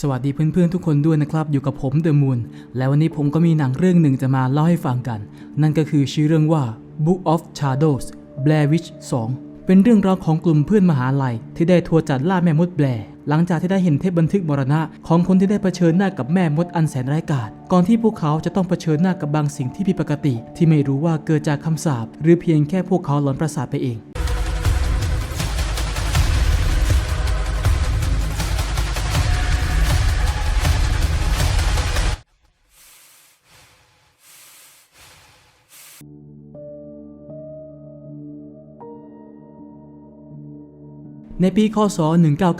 สวัสดีเพื่อนๆทุกคนด้วยนะครับ อยู่กับผมเดอะมูนและวันนี้ผมก็มีหนังเรื่องหนึ่งจะมาเล่าให้ฟังกัน นั่นก็คือชื่อเรื่องว่า Book of Shadows Blair Witch 2 เป็นเรื่องราวของกลุ่มเพื่อนมหาลัย ที่ได้ทัวร์จัดล่าแม่มดแบร์หลังจากที่ได้เห็นเทปบันทึกมรณะ ของคนที่ได้เผชิญหน้ากับแม่มดอันแสนร้ายกาจก่อนที่พวกเขาจะต้องเผชิญหน้ากับบางสิ่งที่ผิดปกติ ที่ไม่รู้ว่าเกิดจากคำสาปหรือเพียงแค่พวกเขาหลอนประสาทไปเอง ในปี คศ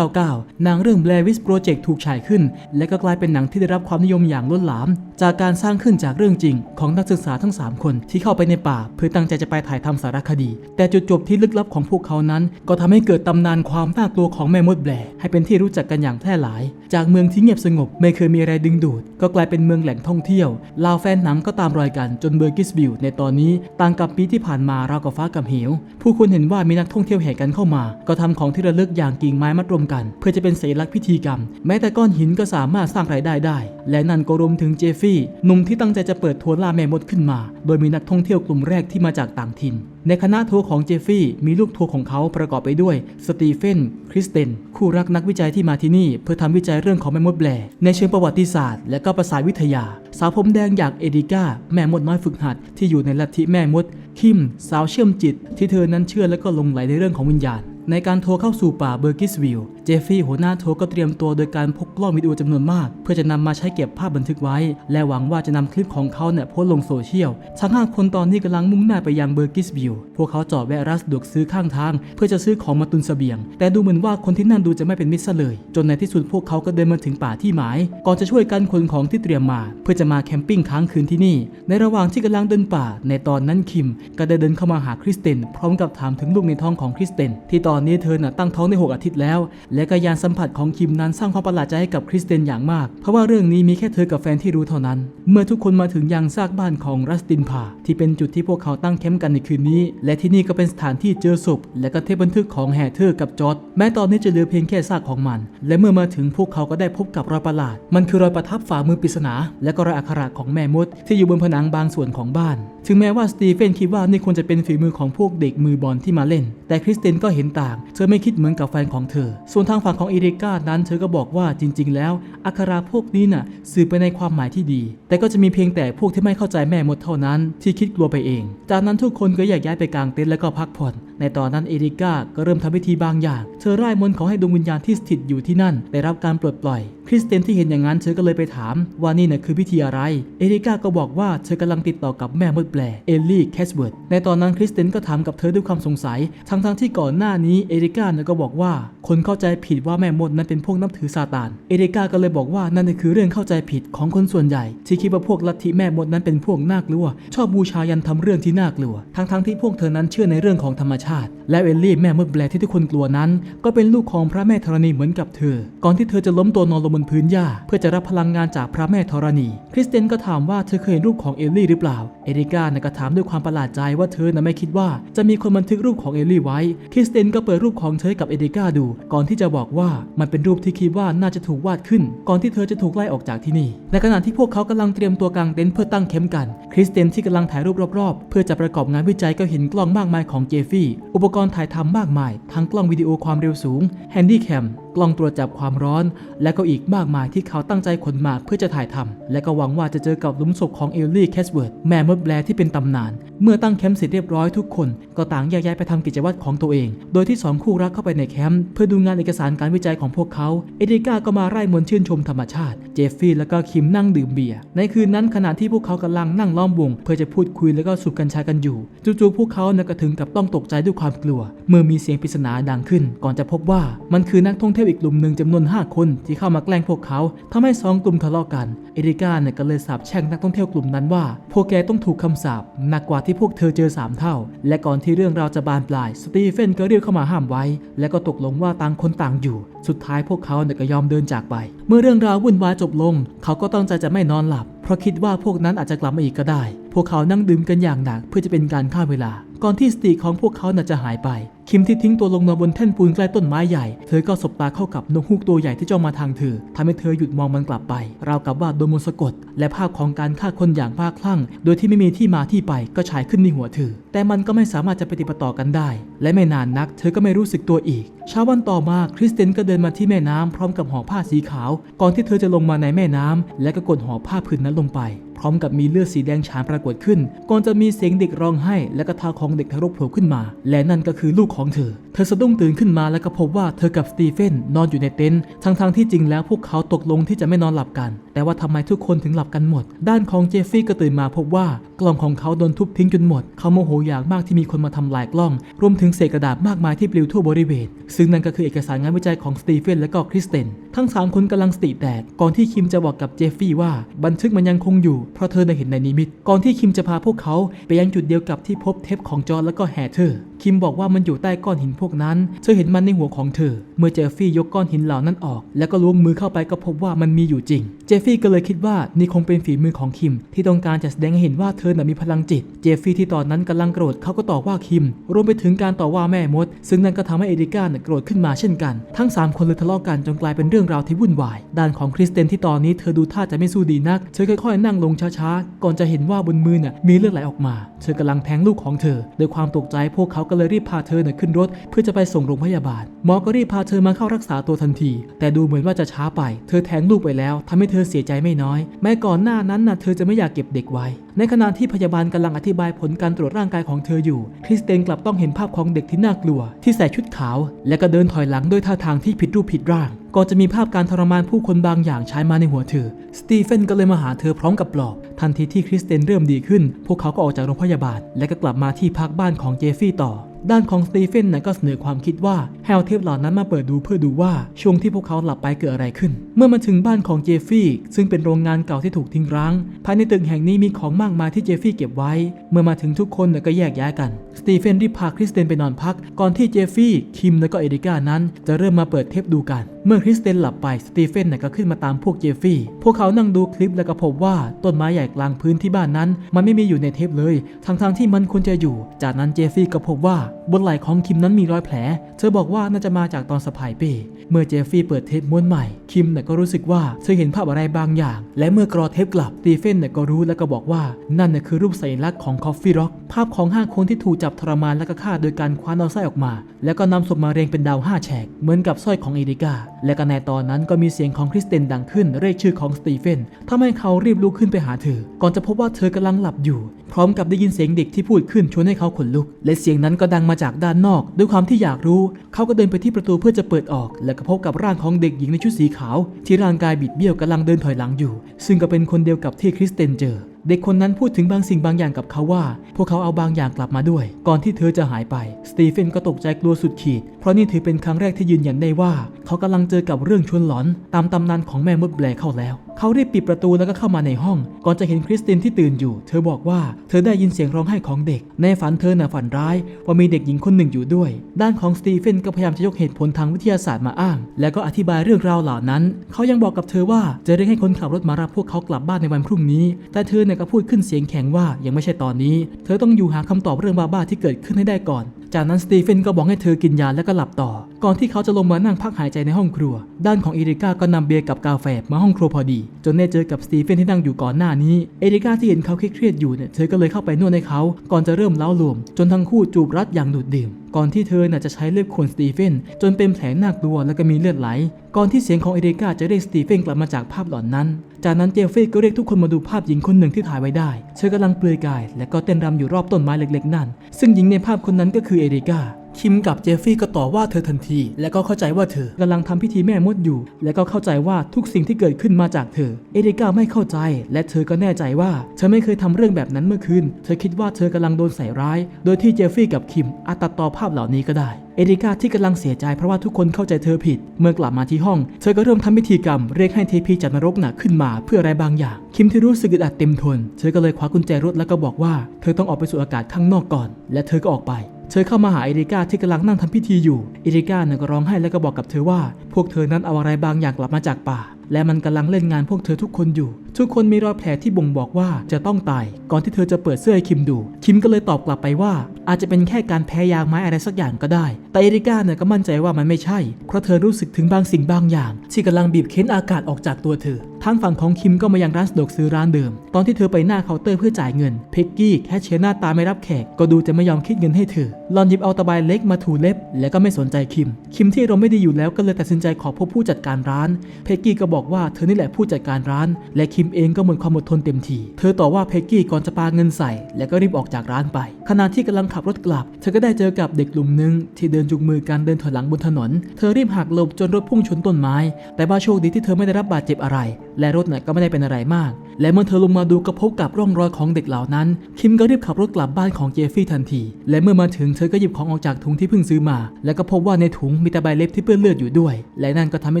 1999 หนังเรื่อง Blair Witch Project ถูกฉายขึ้น และก็กลายเป็นหนังที่ได้รับความนิยมอย่างล้นหลามจากการสร้างขึ้นจากเรื่องจริง ของนักศึกษาทั้ง 3 คนที่เข้าไปในป่า เพื่อตั้งใจจะไปถ่ายทำสารคดี แต่จุดจบที่ลึกลับของพวกเขานั้น ก็ทำให้เกิดตำนานความน่ากลัวของแม่มดแบร์ให้เป็นที่รู้จักกันอย่างแพร่หลาย จากเมืองที่เงียบสงบไม่เคยมีอะไรดึงดูด ก็กลายเป็นเมืองแหล่งท่องเที่ยวลาวแฟนหนังก็ตามรอยกันจนเบอร์กิสบิลในตอนนี้ต่างกับปีที่ผ่านมาราวกับฟ้ากับเหวผู้คนเห็นว่ามีนักท่องเที่ยวแห่กันเข้ามา ก็ทำของที่ระลึกอย่างกิ่งไม้มัดรวมกัน เพื่อจะเป็นสัญลักษณ์พิธีกรรม แม้แต่ก้อนหินก็สามารถสร้างรายได้ได้ และนั่นก็รวมถึงเจฟฟี่หนุ่มที่ตั้งใจจะเปิดทัวร์ล่าแม่มดขึ้นมา โดยมีนักท่องเที่ยวกลุ่มแรกที่มาจากต่างถิ่น ในคณะทัวร์ของเจฟฟี่มีลูกทัวร์ของเขาประกอบไปด้วยสตีเฟนคริสเตนคู่รักนักวิจัยที่มาที่นี่ เพื่อทำวิจัยเรื่องของแม่มดแบร์ในเชิงประวัติศาสตร์ และก็ประสาทวิทยา สาวผมแดงอย่างเอดิก้าแม่มดน้อยฝึกหัดที่อยู่ในลัทธิแม่มดคิม สาวเชื่อมจิต ที่เธอนั้นเชื่อและก็ลงไหลในเรื่องของวิญญาณ ในการโทรเข้าสู่ป่าเบอร์กิสวิลล์เจฟฟี่หัวหน้าโทรก็เตรียมตัวโดยการพกกล้องวิดีโอจำนวนมาก เพื่อจะนำมาใช้เก็บภาพบันทึกไว้ และหวังว่าจะนำคลิปของเขาเนี่ยโพสลงโซเชียล ทั้งห้าคนตอนนี้กำลังมุ่งหน้าไปยังเบอร์กิสวิลล์พวกเขาจอดแวะร้านสะดวกซื้อข้างทาง เพื่อจะซื้อของมาตุนเสบียง แต่ดูเหมือนว่าคนที่นั่นดูจะไม่เป็นมิตรซะเลย จนในที่สุดพวกเขาก็เดินมาถึงป่าที่หมาย ก่อนจะช่วยกันขนของที่เตรียมมา เพื่อจะมาแคมปิ้งค้างคืนที่นี่ ในระหว่างที่กำลังเดินป่า ในตอนนั้นคิม ก็ได้เดินเข้ามาหาคริสเตนพร้อมกับถามถึงลูกในท้องของคริสเตนที่ตอนอนนี้เธอน่ะตั้งท้องได้หกอาทิตย์แล้ว และก็ยานสัมผัสของคิมนั้นสร้างความประหลาดใจให้กับคริสเตนอย่างมาก เพราะว่าเรื่องนี้มีแค่เธอกับแฟนที่รู้เท่านั้น เมื่อทุกคนมาถึงยังซากบ้านของรัสตินพาที่เป็นจุดที่พวกเขาตั้งแคมป์กันในคืนนี้ และที่นี่ก็เป็นสถานที่เจอศพและก็เทปบันทึกของแฮเธอร์กับจอร์ดแม้ตอนนี้จะเหลือเพียงแค่ซากของมัน และเมื่อมาถึงพวกเขาก็ได้พบกับรอยประหลาด มันคือรอยประทับฝ่ามือปริศนา และก็รอยอักขระของแม่มด ที่อยู่บนผนังบางส่วนของบ้าน ถึงแม้ว่าสตีเฟนคิดว่านี่ควรจะเป็นฝีมือของพวกเด็กมือบอลที่มาเล่น แต่คริสเตนก็เห็นตางเธอไม่คิดเหมือนกับแฟนของเธอ ส่วนทางฝั่งของเอริก้านั้น เธอก็บอกว่าจริง ๆ แล้ว อักขระพวกนี้น่ะสื่อไปในความหมายที่ดี แต่ก็จะมีเพียงแต่พวกที่ไม่เข้าใจแม่มดเท่านั้น ที่คิดกลัวไปเอง จากนั้นทุกคนก็แยกย้ายไปกลางเต็นท์แล้วก็พักผ่อนในตอนนั้นเอริก้าก็เริ่มทำพิธีบางอย่าง เธอร่ายมนต์ขอให้ดวงวิญญาณที่สถิตอยู่ที่นั่น ได้รับการปลดปล่อย คริสเตนที่เห็นอย่างนั้นเธอก็เลยไปถามว่านี่น่ะคือพิธีอะไร เอริก้าก็บอกว่าเธอกำลังติดต่อกับแม่มดแปลเอลลี่แคสเวิร์ด ในตอนนั้นคริสเตนก็ถามกับเธอด้วยความสงสัย ทั้งๆที่ก่อนหน้านี้เอริก้าเนี่ยก็บอกว่า คนเข้าใจผิดว่าแม่มดนั้นเป็นพวกนับถือซาตาน เอริก้าก็เลยบอกว่านั่นคือเรื่องเข้าใจผิดของคนส่วนใหญ่ ที่คิดว่าพวกลัทธิแม่มดนั้นเป็นพวกน่ากลัว ชอบบูชายันทำเรื่องที่น่ากลัว ทั้งๆที่พวกเธอนั้นเชื่อในเรื่องของธรรมชาติ และเอลลี่แม่มดแปลที่ทุกคนกลัวนั้น ก็เป็นลูกของพระแม่ธรณีเหมือนกับเธอ ก่อนที่เธอจะล้มตัวนอนลงบนพื้นหญ้า เพื่อจะรับพลังงานจากพระแม่ธรณี คริสเตนก็ถามว่าเธอเคยเห็นรูปของเอลลี่หรือเปล่า เอริก้านะก็ถามด้วยความประหลาดใจว่าเธอนะไม่คิดว่าจะมีคนบันทึกรูปของเอลลี่ไว้ คริสเตนก็เปิดรูปของเธอให้กับเอริก้าดู ก่อนที่จะบอกว่ามันเป็นรูปที่คิดว่าน่าจะถูกวาดขึ้น ก่อนที่เธอจะถูกไล่ออกจากที่นี่ ในขณะที่พวกเขากำลังเตรียมตัวกางเต็นท์เพื่อตั้งแคมกัน คริสเตนที่กำลังถ่ายรูปรอบๆ เพื่อจะประกอบงานวิจัยก็เห็นกล้องมากมายของเจฟฟี่อุปกรณ์ถ่ายทำมากมาย ทั้งกล้องวิดีโอความเร็วสูง แฮนดี้แคม กล้องตรวจจับความร้อน และก็อีกมากมายที่เขาตั้งใจขนมาเพื่อจะถ่ายทำและก็หวังว่าจะเจอกับลุมศพของเอลลี่แคสเวิร์ดแม่มดแบร์ที่เป็นตำนาน เมื่อตั้งแคมป์เสร็จเรียบร้อยทุกคน ก็ต่างแยกย้ายไปทำกิจวัตรของตัวเอง โดยที่สองคู่รักเข้าไปในแคมป์เพื่อดูงานเอกสารการวิจัยของพวกเขาเอริก้าก็มาไล่มนชื่นชมธรรมชาติเจฟฟี่และก็คิมนั่งดื่มเบียร์ในคืนนั้นขณะที่พวกเขากำลังนั่งล้อมวง เพื่อจะพูดคุยแล้วก็สูบกัญชากันอยู่จู่ๆพวกเขาเนี่ยก็ถึงกับต้องตกใจด้วยความกลัว เมื่อมีเสียงปริศนาดังขึ้น ก่อนจะพบว่ามันคือนักท่องเที่ยวอีกกลุ่มหนึ่งจำนวน 5 คนที่เข้ามาแกล้งพวกเขาทำให้สองกลุ่มทะเลาะกัน เอริก้าเนี่ยก็เลยสาบแช่งนักท่องเที่ยวกลุ่มนั้นว่า พวกแกต้องถูกคำสาปหนักกว่าที่พวกเธอเจอสามเท่า และก่อนที่เรื่องราวจะบานปลาย สตีเฟนก็เรียกเข้ามาห้ามไว้ และก็ตกลงว่าต่างคนต่างอยู่ สุดท้ายพวกเขาเนี่ยก็ยอมเดินจากไป เมื่อเรื่องราววุ่นวายจบลง เขาก็ตั้งใจจะไม่นอนหลับ เพราะคิดว่าพวกนั้นอาจจะกลับมาอีกก็ได้ พวกเขานั่งดื่มกันอย่างหนักเพื่อจะเป็นการฆ่าเวลา ก่อนที่สติของพวกเขาน่ะจะหายไป คิมที่ทิ้งตัวลงนอนบนแท่นปูนใกล้ต้นไม้ใหญ่ เธอก็สบตาเข้ากับนกฮูกตัวใหญ่ที่จ้องมาทางเธอทำให้เธอหยุดมองมันกลับไป ราวกับว่าโดนมนต์สะกด และภาพของการฆ่าคนอย่างบ้าคลั่ง โดยที่ไม่มีที่มาที่ไปก็ฉายขึ้นในหัวเธอ แต่มันก็ไม่สามารถจะปฏิปต่อกันได้ และไม่นานนัก เธอก็ไม่รู้สึกตัวอีกเช้าวันต่อมาคริสเตนก็เดินมาที่แม่น้ำพร้อมกับห่อผ้าสีขาว ก่อนที่เธอจะลงมาในแม่น้ำและก็กดห่อผ้าผืนนั้นลงไป พร้อมกับมีเลือดสีแดงฉานปรากฏขึ้น ก่อนจะมีเสียงเด็กร้องไห้ และก็เท้าของเด็กทารกโผล่ขึ้นมา และนั่นก็คือลูกของเธอ เธอสะดุ้งตื่นขึ้นมาแล้วก็พบว่าเธอกับสตีเฟนนอนอยู่ในเต็นท์ ทั้งๆที่จริงแล้วพวกเขาตกลงที่จะไม่นอนหลับกัน แต่ว่าทำไมทุกคนถึงหลับกันหมด ด้านของเจฟฟี่ก็ตื่นมาพบว่ากล่องของเขาโดนทุบทิ้งจนหมด เขาโมโหอย่างมากที่มีคนมาทำลายกล้อง รวมถึงเศษกระดาษมากมายที่ปลิวทั่วบริเวณ ซึ่งนั่นก็คือเอกสารงานวิจัยของสตีเฟนและก็คริสเตน ทั้งสามคนกำลังสติแตก ก่อนที่คิมจะบอกกับเจฟฟี่ว่าบันทึกมันยังคงอยู่ เพราะเธอได้เห็นในนิมิต ก่อนที่คิมจะพาพวกเขาไปยังจุดเดียวกับที่พบเทปของจอร์และก็แฮเธอร์ คิมบอกว่ามันอยู่ใต้ก้อนหินพวกนั้น เธอเห็นมันในหัวของเธอ เมื่อเจฟฟี่ยกก้อนหินเหล่านั้นออก แล้วก็ล้วงมือเข้าไปก็พบว่ามันมีอยู่จริง เจฟฟี่ก็เลยคิดว่านี่คงเป็นฝีมือของคิม ที่ต้องการจะแสดงให้เห็นว่าเธอน่ะมีพลังจิต เจฟฟี่ที่ตอนนั้นกำลังโกรธเขาก็ต่อว่าคิม รวมไปถึงการต่อว่าแม่มด ซึ่งนั่นก็ทำให้เอริก้าน่ะโกรธขึ้นมาเช่นกัน ทั้งสามคนเลยทะเลาะกันจนกลายเป็นเรื่องราวที่วุ่นวาย ด้านของคริสเตนที่ตอนนี้เธอดูท่าจะไม่สู้ดีนัก เธอค่อยๆนั่งลงช้าๆ ก่อนจะเห็นว่าบนมือน่ะมีเลือดไหลออกมา เธอกำลังแทงลูกของเธอ ด้วยความตกใจพวกเขาก็เลยรีบพาเธอน่ะขึ้นรถ เพื่อจะไปส่งโรงพยาบาล หมอก็รีบพาเธอมาเข้ารักษาตัวทันที แต่ดูเหมือนว่าจะช้าไป เธอแทงลูกไปแล้วทำให้เธอเสียใจไม่น้อย แม้ก่อนหน้านั้นน่ะเธอจะไม่อยากเก็บเด็กไว้ ในขณะที่พยาบาลกำลังอธิบายผลการตรวจร่างกายของเธออยู่ คริสเตนกลับต้องเห็นภาพของเด็กที่น่ากลัว ที่ใส่ชุดขาว และก็เดินถอยหลังด้วยท่าทางที่ผิดรูปผิดร่างก่อนจะมีภาพการทรมานผู้คนบางอย่างฉายมาในหัวเธอ สตีเฟนก็เลยมาหาเธอพร้อมกับปลอบ ทันทีที่คริสเตนเริ่มดีขึ้น พวกเขาก็ออกจากโรงพยาบาล และก็กลับมาที่พักบ้านของเจฟฟี่ต่อ ด้านของสตีเฟนนั้นก็เสนอความคิดว่าให้เอาเทปเหล่านั้นมาเปิดดูเพื่อดูว่าช่วงที่พวกเขาหลับไปเกิดอะไรขึ้น เมื่อมาถึงบ้านของเจฟฟี่ซึ่งเป็นโรงงานเก่าที่ถูกทิ้งร้าง ภายในตึกแห่งนี้มีของมากมายที่เจฟฟี่เก็บไว้ เมื่อมาถึงทุกคนน่ะก็แยกย้ายกัน สตีเฟนรีบพาคริสเตนไปนอนพัก ก่อนที่เจฟฟี่ คิมและก็เอริก้านั้น จะเริ่มมาเปิดเทปดูกัน เมื่อคริสเตนหลับไปสตีเฟนก็ขึ้นมาตามพวกเจฟฟี่ พวกเขานั่งดูคลิปแล้วก็พบว่าต้นไม้ใหญ่กลางพื้นที่บ้านนั้น มันไม่มีอยู่ในเทปเลย ทั้งๆที่มันควรจะอยู่ จากนั้นเจฟฟี่ก็พบว่าบนไหล่ของคิมนั้นมีรอยแผล เธอบอกว่าน่าจะมาจากตอนสะพายเป้เมื่อเจฟฟี่เปิดเทปม้วนใหม่ คิมน่ก็รู้สึกว่าเธอเห็นภาพอะไรบางอย่าง และเมื่อกรอเทปกลับสตีเฟนน่ก็รู้แล้วก็บอกว่านั่นน่ะคือรูปสัญลักษณ์ของคอฟฟี่ร็อกภาพของห้าคนที่ถูกจับทรมานและก็ฆ่าโดยการคว้านเอาไส้ออกมา แล้วก็นำศพมาเรียงเป็นดาวห้าแฉก เหมือนกับสร้อยของเอริกา และก็ในตอนนั้นก็มีเสียงของคริสเตนดังขึ้นเรียกชื่อของสตีเฟนทำให้เขารีบลุกขึ้นไปหาเธอ ก่อนจะพบว่าเธอกำลังหลับอยู่ พร้อมกับได้ยินเสียงเด็กที่พูดขึ้นชวนให้เขาขนลุก และเสียงนั้นก็ดังมาจากด้านนอก ด้วยความที่อยากรู้ เขาก็เดินไปที่ประตูเพื่อจะเปิดออก และก็พบกับร่างของเด็กหญิงในชุดสีขาว ที่ร่างกายบิดเบี้ยวกำลังเดินถอยหลังอยู่ ซึ่งก็เป็นคนเดียวกับที่คริสเตนเจอ เด็กคนนั้นพูดถึงบางสิ่งบางอย่างกับเขาว่า พวกเขาเอาบางอย่างกลับมาด้วย ก่อนที่เธอจะหายไป สตีเฟนก็ตกใจกลัวสุดขีด เพราะนี่ถือเป็นครั้งแรกที่ยืนยันได้ว่า เขากำลังเจอกับเรื่องชวนหลอน ตามตำนานของแม่มดแบลเข้าแล้ว เขารีบปิดประตูแล้วก็เข้ามาในห้อง ก่อนจะเห็นคริสตินที่ตื่นอยู่ เธอบอกว่าเธอได้ยินเสียงร้องไห้ของเด็ก ในฝันเธอน่ะฝันร้ายว่ามีเด็กหญิงคนหนึ่งอยู่ด้วย ด้านของสตีเฟนก็พยายามจะยกเหตุผลทางวิทยาศาสตร์มาอ้าง แล้วก็อธิบายเรื่องราวเหล่านั้น เขายังบอกกับเธอว่าจะเรียกให้คนขับรถมารับพวกเขากลับบ้านในวันพรุ่งนี้ แต่เธอเนี่ยก็พูดขึ้นเสียงแข็งว่ายังไม่ใช่ตอนนี้ เธอต้องอยู่หาคำตอบเรื่องบ้าๆที่เกิดขึ้นให้ได้ก่อน จากนั้นสตีเฟนก็บอกให้เธอกินยาแล้วก็หลับต่อ ก่อนที่เขาจะลงมานั่งพักหายใจในห้องครัว ด้านของเอริก้าก็นำเบียร์กับกาแฟมาห้องครัวพอดี จนได้เจอกับสตีเฟนที่นั่งอยู่ก่อนหน้านี้เอริก้าที่เห็นเขาเครียดอยู่เนี่ยเธอก็เลยเข้าไปนวดให้เขา ก่อนจะเริ่มเล้าลวม จนทั้งคู่จูบรัดอย่างดูดดื่มก่อนที่เธอน่ะจะใช้เล็บข่วนสตีเฟนจนเป็นแผลน่ากลัวแล้วก็มีเลือดไหล ก่อนที่เสียงของเอริก้าจะเรียกสตีเฟนกลับมาจากภาพหลอนนั้น จากนั้นเจฟฟี่ก็เรียกทุกคนมาดูภาพหญิงคนหนึ่งที่ถ่ายไว้ได้ เธอกำลังเปลือยกาย และก็เต้นรำอยู่รอบต้นไม้เล็กๆนั่น ซึ่งหญิงในภาพคนนั้นก็คือเอริก้า คิมกับเจฟฟี่ก็ต่อว่าเธอทันที และก็เข้าใจว่าเธอกำลังทำพิธีแม่มดอยู่ และก็เข้าใจว่าทุกสิ่งที่เกิดขึ้นมาจากเธอ เอริก้าไม่เข้าใจ และเธอก็แน่ใจว่า เธอไม่เคยทำเรื่องแบบนั้นเมื่อคืน เธอคิดว่าเธอกำลังโดนใส่ร้าย โดยที่เจฟฟี่กับคิมอาจตัดต่อภาพเหล่านี้ก็ได้ เอริก้าที่กำลังเสียใจเพราะว่าทุกคนเข้าใจเธอผิด เมื่อกลับมาที่ห้อง เธอก็เริ่มทำพิธีกรรมเรียกให้เทพีจากนรกหนักขึ้นมาเพื่ออะไรบางอย่าง คิมที่รู้สึกอึดอัดเต็มทน เธอก็เลยคว้ากุญแจรถแล้วก็บอกว่า เธอต้องออกไปสู่อากาศข้างนอกก่อน และเธอก็ออกไป เธอเข้ามาหาเอริก้าที่กำลังนั่งทำพิธีอยู่ เอริก้าเนี่ยก็ร้องไห้แล้วก็บอกกับเธอว่า พวกเธอนั้นเอาอะไรบางอย่างกลับมาจากป่า และมันกำลังเล่นงานพวกเธอทุกคนอยู่ ทุกคนมีรอยแผลที่บ่งบอกว่าจะต้องตาย ก่อนที่เธอจะเปิดเสื้อให้คิมดู คิมก็เลยตอบกลับไปว่า อาจจะเป็นแค่การแพ้ยางไม้อะไรสักอย่างก็ได้ แต่เอริก้าเนี่ยก็มั่นใจว่ามันไม่ใช่ เพราะเธอรู้สึกถึงบางสิ่งบางอย่าง ที่กำลังบีบเค้นอากาศออกจากตัวเธอทางฝั่งของคิมก็มายังร้านสะดวกซื้อร้านเดิม ตอนที่เธอไปหน้าเคาน์เตอร์เพื่อจ่ายเงิน เพ็กกี้แคชเชียร์หน้าตาไม่รับแขก ก็ดูจะไม่ยอมคิดเงินให้เธอ ลอนหยิบเอาตะไบเล็กมาถูเล็บ และก็ไม่สนใจคิม คิมที่เราไม่ดีอยู่แล้วก็เลยตัดสินใจขอพบผู้จัดการร้าน เพ็กกี้ก็บอกว่าเธอนี่แหละผู้จัดการร้าน และคิมเองก็หมดความอดทนเต็มทีเธอต่อว่าเพ็กกี้ก่อนจะปาเงินใส่ และก็รีบออกจากร้านไป ขณะที่กำลังขับรถกลับ เธอก็ได้เจอกับเด็กกลุ่มหนึ่งที่เดินจูงมือกันเดินถอยหลังบนถนน เธอรีบหักหลบจนรถพุ่งชนต้นไม้ แต่ว่าโชคดีที่เธอไม่ได้รับบาดเจ็บอะไร และรถน่ะก็ไม่ได้เป็นอะไรมาก และเมื่อเธอลงมาดูก็พบกับร่องรอยของเด็กเหล่านั้น คิมก็รีบขับรถกลับบ้านของเจฟฟี่ทันที และเมื่อมาถึงเธอก็หยิบของออกจากถุงที่เพิ่งซื้อมา แล้วก็พบว่าในถุงมีตะไบเล็บที่เปื้อนเลือดอยู่ด้วย และนั่นก็ทำให้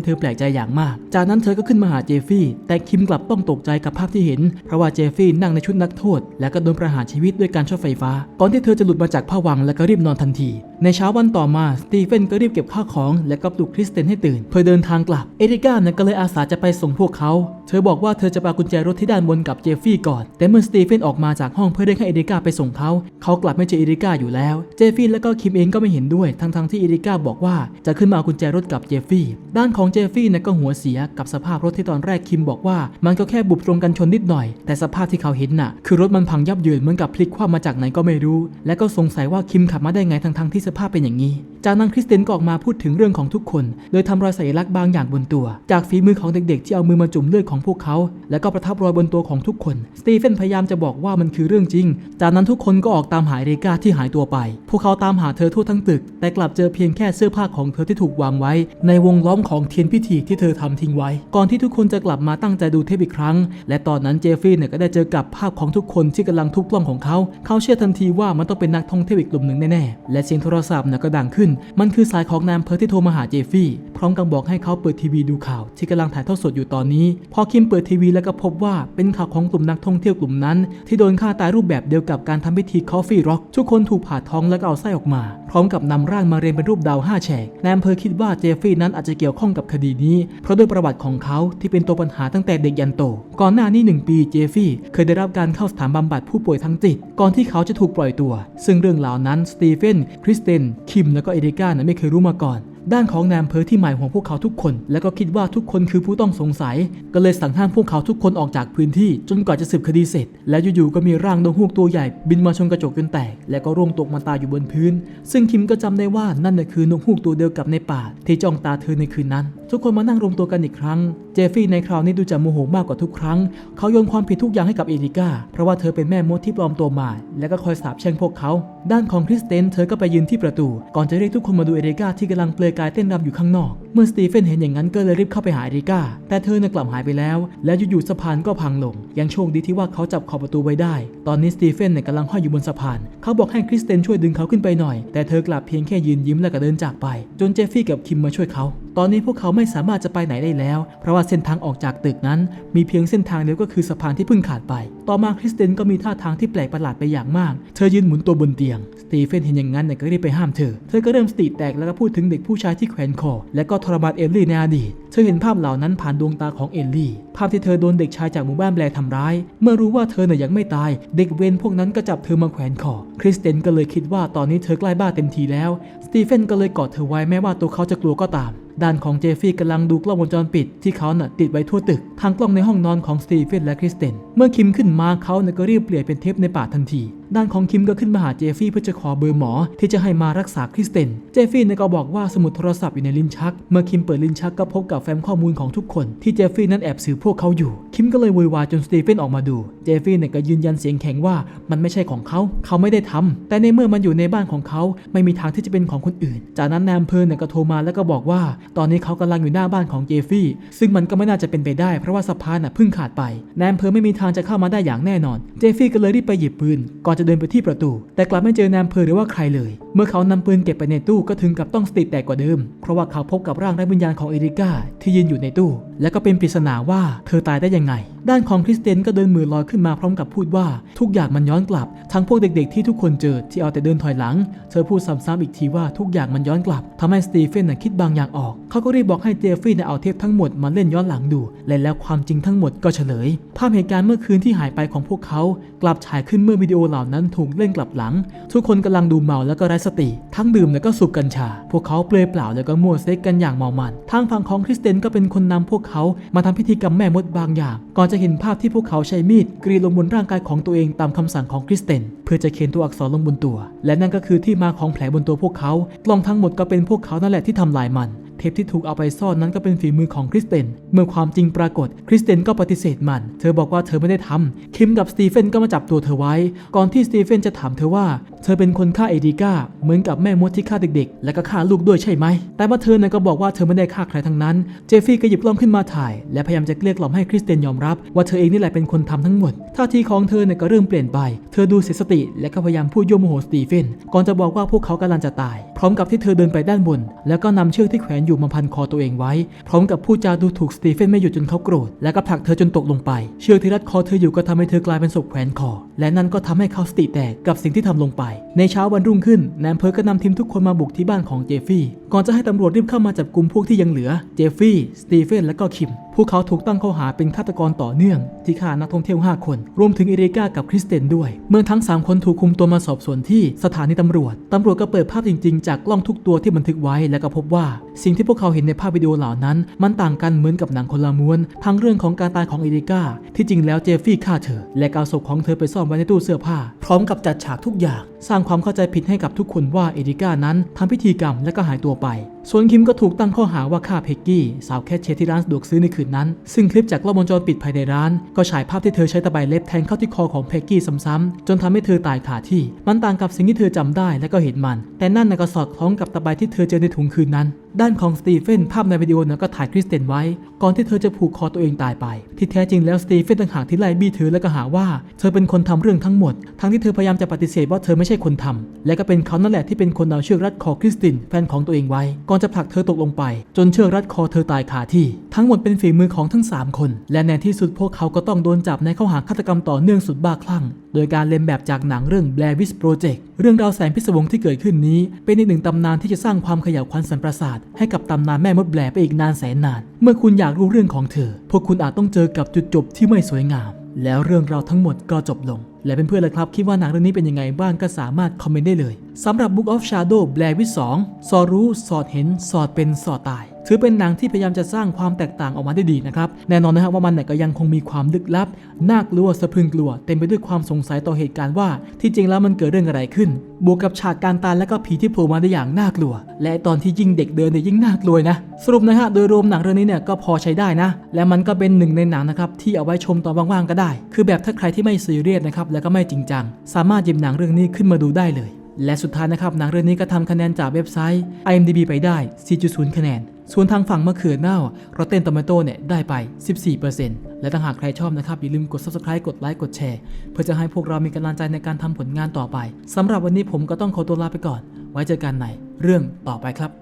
เธอแปลกใจอย่างมาก จากนั้นเธอก็ขึ้นมาหาเจฟฟี่ แต่คิมกลับต้องตกใจกับภาพที่เห็น เพราะว่าเจฟฟี่นั่งในชุดนักโทษ และก็โดนประหารชีวิตด้วยการช็อตไฟฟ้า ก่อนที่เธอจะหลุดมาจากผ้าวังและก็รีบนอนทันที ในเช้าวันต่อมาสตีเฟนก็รีบเก็บข้าวของ และก็ปลุกคริสเตนให้ตื่น เพื่อเดินทางกลับ เอริก้าเนี่ยก็เลยอาสาจะไปส่งพวกเขา เธอบอกว่าเธอจะปากุญแจรถที่ด้านบนกับเจฟฟี่ก่อน แต่เมื่อสตีเฟนออกมาจากห้องเพื่อเรียกให้เอริก้าไปส่งเขาเขากลับไม่เจอเอริก้าอยู่แล้ว เจฟฟี่และก็คิมเองก็ไม่เห็นด้วยทั้งๆที่เอริก้าบอกว่าจะขึ้นมาเอากุญแจรถกับเจฟฟี่ ด้านของเจฟฟี่เนี่ยก็หัวเสียกับสภาพรถที่ตอนแรกคิมบอกว่า มันก็แค่บุบตรงกันชนนิดหน่อย แต่สภาพที่เขาเห็นน่ะ คือรถมันพังยับเยินเหมือนกับพลิกคว่ำมาจากไหนก็ไม่รู้ และก็สงสัยว่าคิมขับมาได้ไงทั้งๆที่สภาพเป็นอย่างนี้ จากนั้นคริสเตนก็ออกมาพูดถึงเรื่องของทุกคน โดยทำรอยสัญลักษณ์บางอย่างบนตัว จากฝีมือของเด็กๆ ที่เอามือมาจุ่มเลือดของพวกเขา และก็ประทับรอยบนตัวของทุกคน สตีเฟนพยายามจะบอกว่ามันคือเรื่องจริง จากนั้นทุกคนก็ออกตามหาเรกาที่หายตัวไป พวกเขาตามหาเธอทั่วทั้งตึก แต่กลับเจอเพียงแค่เสื้อผ้าของเธอที่ถูกวางไว้ ในวงล้อมของเทียนพิธีที่เธอทำทิ้งไว้ ก่อนที่ทุกคนจะกลับมาตั้งใจดูเทปอีกครั้ง และตอนนั้นเจฟฟี่เนี่ยก็ได้เจอกับภาพของทุกคนที่กำลังทุบกล้องของเขา เขาเชื่อทันทีว่ามันต้องเป็นนักท่องเที่ยวอีกกลุ่มหนึ่งแน่ๆและเสียงโทรศัพท์เนี่ยก็ดังขึ้นมันคือสายของนายอำเภอที่โทรมาหาเจฟฟี่พร้อมกับบอกให้เขาเปิดทีวีดูข่าวที่กำลังถ่ายทอดสดอยู่ตอนนี้ พอคิมเปิดทีวีแล้วก็พบว่าเป็นข่าวของกลุ่มนักท่องเที่ยวกลุ่มนั้น ที่โดนฆ่าตายรูปแบบเดียวกับการทำพิธีคอฟฟี่ร็อกทุกคนถูกผ่าท้องแล้วก็เอาไส้ออกมา พร้อมกับนำร่างมาเรียงเป็นรูปดาวห้าแฉกนายอำเภอคิดว่าเจฟฟี่นั้นอาจจะเกี่ยวข้องกับคดีนี้ เพราะด้วยประวัติของเขาที่เป็นตัวปัญหาตั้งแต่เด็กยันโต ก่อนหน้านี้หนึ่งปีเจฟฟี่เคยได้รับการเข้าสถานบำบัดผู้ป่วยทางจิต ก่อนที่เขาจะถูกปล่อยตัว ซึ่งเรื่องเหล่านั้นสตีเฟนคริสเตนคิมและก็เอริก้านั้นไม่เคยรู้มาก่อน ด้านของนายอำเภอที่หมายห่วงพวกเขาทุกคน และก็คิดว่าทุกคนคือผู้ต้องสงสัย ก็เลยสั่งห้ามพวกเขาทุกคนออกจากพื้นที่ จนกว่าจะสืบคดีเสร็จ และอยู่ๆก็มีร่างนกฮูกตัวใหญ่ บินมาชนกระจกจนแตก และก็ร่วงตกมาตายอยู่บนพื้น ซึ่งคิมก็จำได้ว่านั่นน่ะคือนกฮูกตัวเดียวกับในป่าที่จ้องตาเธอในคืนนั้นทุกคนมานั่งรวมตัวกันอีกครั้ง เจฟฟี่ในคราวนี้ดูจะโมโหมากกว่าทุกครั้ง เขาโยนความผิดทุกอย่างให้กับเอริก้า เพราะว่าเธอเป็นแม่มดที่ปลอมตัวมา และก็คอยสาบแช่งพวกเขา ด้านของคริสเตนเธอก็ไปยืนที่ประตู ก่อนจะเรียกทุกคนมาดูเอริก้าที่กำลังเปลือยกายเต้นรำอยู่ข้างนอก เมื่อสตีเฟนเห็นอย่างนั้นก็เลยรีบเข้าไปหาเอริก้า แต่เธอน่ะกลับหายไปแล้ว แล้วอยู่ๆสะพานก็พังลง ยังโชคดีที่ว่าเขาจับขอบประตูไว้ได้ ตอนนี้สตีเฟนเนี่ยกำลังห้อยอยู่บนสะพาน เขาบอกให้คริสเตนช่วยดึงเขาขึ้นไปหน่อย แต่เธอกลับเพียงแค่ยืนยิ้มแล้วก็เดินจากไป จนเจฟฟี่กับคิมมาช่วยเขา ตอนนี้พวกเขาไม่สามารถจะไปไหนได้แล้ว เพราะว่าเส้นทางออกจากตึกนั้น มีเพียงเส้นทางเดียวก็คือสะพานที่เพิ่งขาดไป ต่อมาคริสเตนก็มีท่าทางที่แปลกประหลาดไปอย่างมาก เธอยืนหมุนตัวบนเตียง สตีเฟนเห็นอย่างนั้นก็รีบไปห้ามเธอ เธอก็เริ่มสติแตกแล้วก็พูดถึงเด็กผู้ชายที่แขวนคอ และก็ทรมานเอลลี่ในอดีตเธอเห็นภาพเหล่านั้นผ่านดวงตาของเอลลี่ ภาพที่เธอโดนเด็กชายจากหมู่บ้านแบลทำร้าย เมื่อรู้ว่าเธอเนี่ยยังไม่ตาย เด็กเวรพวกนั้นก็จับเธอมาแขวนคอ คริสเตนก็เลยคิดว่าตอนนี้เธอใกล้บ้าเต็มทีแล้ว สตีเฟนก็เลยกอดเธอไว้แม้ว่าตัวเขาจะกลัวก็ตาม ด้านของเจฟฟี่กำลังดูกล้องวงจรปิดที่เขาน่ะติดไว้ทั่วตึกทางกล้องในห้องนอนของสตีเฟนและคริสเตนเมื่อคิมขึ้นมาเขาน่ะก็รีบเปลี่ยนเป็นเทปในป่าทันทีด้านของคิมก็ขึ้นมาหาเจฟฟี่เพื่อจะขอเบอร์หมอที่จะให้มารักษาคริสเตน เจฟฟี่นี่ยก็บอกว่าสมุดโทรศัพท์อยู่ในลิ้นชัก เมื่อคิมเปิดลิ้นชักก็พบกับแฟ้มข้อมูลของทุกคนที่เจฟฟี่นั้นแอบสืบพวกเขาอยู่ คิมก็เลยโวยวายจนสตีเฟนออกมาดู เจฟฟี่เนี่ยก็ยืนยันเสียงแข็งว่ามันไม่ใช่ของเขา เขาไม่ได้ทำแต่ในเมื่อมันอยู่ในบ้านของเขาไม่มีทางที่จะเป็นของคนอื่น จากนั้นนายอำเภอเนี่ยก็โทรมาแล้วก็บอกว่า ตอนนี้เขากำลังอยู่หน้าบ้านของเจฟฟี่ ซึ่งมันก็ไม่น่าจะเป็นไปได้ เพราะว่าสะพานน่ะเพิ่งขาดไปนายอำเภอไม่มีทางจะเข้ามาได้อย่างแน่นอน เจฟฟี่ก็เลยรีบไปหยิบปืนก่อนจะเดินไปที่ประตู แต่กลับไม่เจอนายอำเภอหรือว่าใครเลย เมื่อเขานำปืนเก็บไปในตู้ก็ถึงกับต้องสติแตกกว่าเดิม เพราะว่าเขาพบกับร่างไร้วิญญาณของเอริก้าที่ยืนอยู่ในตู้และก็เป็นปริศนาว่าเธอตายได้ยังไง ด้านของคริสเตนก็เดินมือลอยขึ้นมาพร้อมกับพูดว่าทุกอย่างมันย้อนกลับ ทั้งพวกเด็กๆที่ทุกคนเจอที่เอาแต่เดินถอยหลัง เธอพูดซ้ำๆอีกทีว่าทุกอย่างมันย้อนกลับทำให้สตีเฟนน่ะคิดบางอย่างออก เขาก็รีบบอกให้เจฟฟรีย์น่ะเอาเทปทั้งหมดมาเล่นย้อนหลังดู และแล้วความจริงทั้งหมดก็เฉลย ภาพเหตุการณ์เมื่อคืนที่หายไปของพวกเขา กลับฉายขึ้นเมื่อวิดีโอเหล่านั้นถูกเล่นกลับหลัง ทุกคนกำลังดูเมาแล้วก็ไร้สติ ทั้งดื่มแล้วก็สูบกัญชา พวกเขาเปลือยเปล่าแล้วก็มั่วเซ็กกันอย่างเมามันทางฝั่งของคริสเตนก็เป็นคนนำพวกเขามาทำพิธีกรรมแม่มดบางอย่าง ก่อนจะเห็นภาพที่พวกเขาใช้มีดกรีดลงบนร่างกายของตัวเองตามคำสั่งของคริสเตนเพื่อจะเขียนตัวอักษรลงบนตัว และนั่นก็คือที่มาของแผลบนตัวพวกเขากล้องทั้งหมดก็เป็นพวกเขานั่นแหละที่ทำลายมันเทปที่ถูกเอาไปซ่อนนั้นก็เป็นฝีมือของคริสเตน เมื่อความจริงปรากฏ คริสเตนก็ปฏิเสธมัน เธอบอกว่าเธอไม่ได้ทำคิมกับสตีเฟนก็มาจับตัวเธอไว้ ก่อนที่สตีเฟนจะถามเธอว่า เธอเป็นคนฆ่าเอดิก้าเหมือนกับแม่มดที่ฆ่าเด็กๆ และก็ฆ่าลูกด้วยใช่ไหม แต่ว่าเธอนั้นก็บอกว่าเธอไม่ได้ฆ่าใครทั้งนั้น เจฟฟี่ก็หยิบกล้องขึ้นมาถ่าย และพยายามจะเกลี้ยกล่อมให้คริสเตนยอมรับ ว่าเธอเองนี่แหละเป็นคนทำทั้งหมด ท่าทีของเธอเนี่ยก็เริ่มเปลี่ยนไป เธอดูเสียสติ และก็พยายามพูดยั่วโมโหสตีเฟน ก่อนจะบอกว่าพวกเขากำลังจะตาย พร้อมกับที่เธอเดินไปด้านบน แล้วก็นำเชือกที่แขวนอยู่มาพันคอตัวเองไว้ พร้อมกับพูดจาดูถูกสตีเฟนไม่หยุดจนเขาโกรธ แล้วก็ผลักเธอจนตกลงไป เชือกที่รัดคอเธออยู่ก็ทำให้เธอกลายเป็นศพแขวนคอ และนั่นก็ทำให้เขาสติแตกกับสิ่งที่ทำลงไปในเช้าวันรุ่งขึ้นนายอำเภอก็นำทีมทุกคนมาบุกที่บ้านของเจฟฟี่ ก่อนจะให้ตำรวจรีบเข้ามาจับกลุ่มพวกที่ยังเหลือ เจฟฟี่ สตีเฟน และก็คิม พวกเขาถูกตั้งข้อหาเป็นฆาตกรต่อเนื่อง ที่ฆ่านักท่องเที่ยว 5 คน รวมถึงเอริก้ากับคริสเตนด้วย เมื่อทั้ง 3 คนถูกคุมตัวมาสอบสวนที่สถานีตำรวจ ตำรวจก็เปิดภาพจริง ๆ จากกล้องทุกตัวที่บันทึกไว้ และก็พบว่า สิ่งที่พวกเขาเห็นในภาพวิดีโอเหล่านั้น มันต่างกันเหมือนกับหนังคนละม้วน ทั้งเรื่องของการตายของเอริก้าที่จริงแล้วเจฟฟี่ฆ่าเธอ และเอาศพของเธอไปซ่อนไว้ในตู้เสื้อผ้า พร้อมกับจัดฉากทุกอย่าง สร้างความเข้าใจผิดให้กับทุกคนว่าเอริก้านั้นทำพิธีกรรมและก็หายตัวไป ส่วนคิมก็ถูกตั้งข้อหาว่าฆ่าเพกกี้สาวแคชเชียร์ที่ร้านสะดวกซื้อในคืนนั้น ซึ่งคลิปจากกล้องวงจรปิดภายในร้าน ก็ฉายภาพที่เธอใช้ตะไบเล็บแทงเข้าที่คอของเพกกี้ซ้ำๆจนทำให้เธอตายคาที่ มันต่างกับสิ่งที่เธอจำได้และก็เห็นมัน แต่นั่นน่ะก็สอดคล้องกับตะไบที่เธอเจอในถุงคืนนั้น ด้านของสตีเฟนภาพในวิดีโอนั้นก็ถ่ายคริสเตนไว้ ก่อนที่เธอจะผูกคอตัวเองตายไป ที่แท้จริงแล้วสตีเฟนต่างหากที่ไล่บี้เธอและก็หาว่า เธอเป็นคนทำเรื่องทั้งหมด ทั้งที่เธอพยายามจะปฏิเสธว่าเธอไม่ใช่คนทำและก็เป็นเขานั่นแหละที่เป็นคนเอาเชือกรัดคอคริสตินแฟนของตัวเองไว้ ก่อนจะผลักเธอตกลงไป จนเชือกรัดคอเธอตายคาที่ ทั้งหมดเป็นฝีมือของทั้ง 3 คน และในที่สุดพวกเขาก็ต้องโดนจับในข้อหาฆาตกรรมต่อเนื่องสุดบ้าคลั่ง โดยการเลียนแบบจากหนังเรื่อง Blair Witch Project เรื่องราวแสนพิศวงที่เกิดขึ้นนี้ เป็นอีกหนึ่งตำนานที่จะสร้างความขยับขวัญสันประสาทให้กับตำนานแม่มดแบลไปอีกนานแสนนาน เมื่อคุณอยากรู้เรื่องของเธอ พวกคุณอาจต้องเจอกับจุดจบที่ไม่สวยงาม แล้วเรื่องราวทั้งหมดก็จบลง และเเพื่อนๆล่ะครับ คิดว่าหนังเรื่องนี้เป็นยังไงบ้างก็สามารถคอมเมนต์ได้เลยสำหรับ Book of Shadow Blair Witch 2สอดรู้สอดเห็นสอดเป็นสอดตาย ถือเป็นหนังที่พยายามจะสร้างความแตกต่างออกมาได้ดีนะครับ แน่นอนนะครับว่ามันเนี่ยก็ยังคงมีความลึกลับ น่ากลัวสะพึงกลัว เต็มไปด้วยความสงสัยต่อเหตุการณ์ว่า ที่จริงแล้วมันเกิดเรื่องอะไรขึ้น บวกกับฉากการตายและก็ผีที่โผล่มาได้อย่างน่ากลัว และตอนที่ยิ่งเด็กเดินเนี่ยยิ่งน่ากลัวนะ สรุปนะฮะโดยรวมหนังเรื่องนี้เนี่ยก็พอใช้ได้นะ และมันก็เป็นหนึ่งในหนังนะครับที่เอาไว้ชมตอนว่างๆก็ได้ คือแบบถ้าใครที่ไม่ซีเรียสนะครับแล้วก็ไม่จริงจัง สามารถหยิบหนังเรื่องนี้ขึ้นมาดูได้เลยและสุดท้ายนะครับหนังเรื่องนี้ก็ทำคะแนนจากเว็บไซต์ IMDb ไปได้ 4.0 คะแนน ส่วนทางฝั่งมะเขือเน่า Rotten Tomato เนี่ยได้ไป 14%และถ้าหากใครชอบนะครับ อย่าลืมกด Subscribe กดไลค์กดแชร์ เพื่อจะให้พวกเรามีกำลังใจในการทำผลงานต่อไปสำหรับวันนี้ผมก็ต้องขอตัวลาไปก่อน ไว้เจอกันในเรื่องต่อไปครับ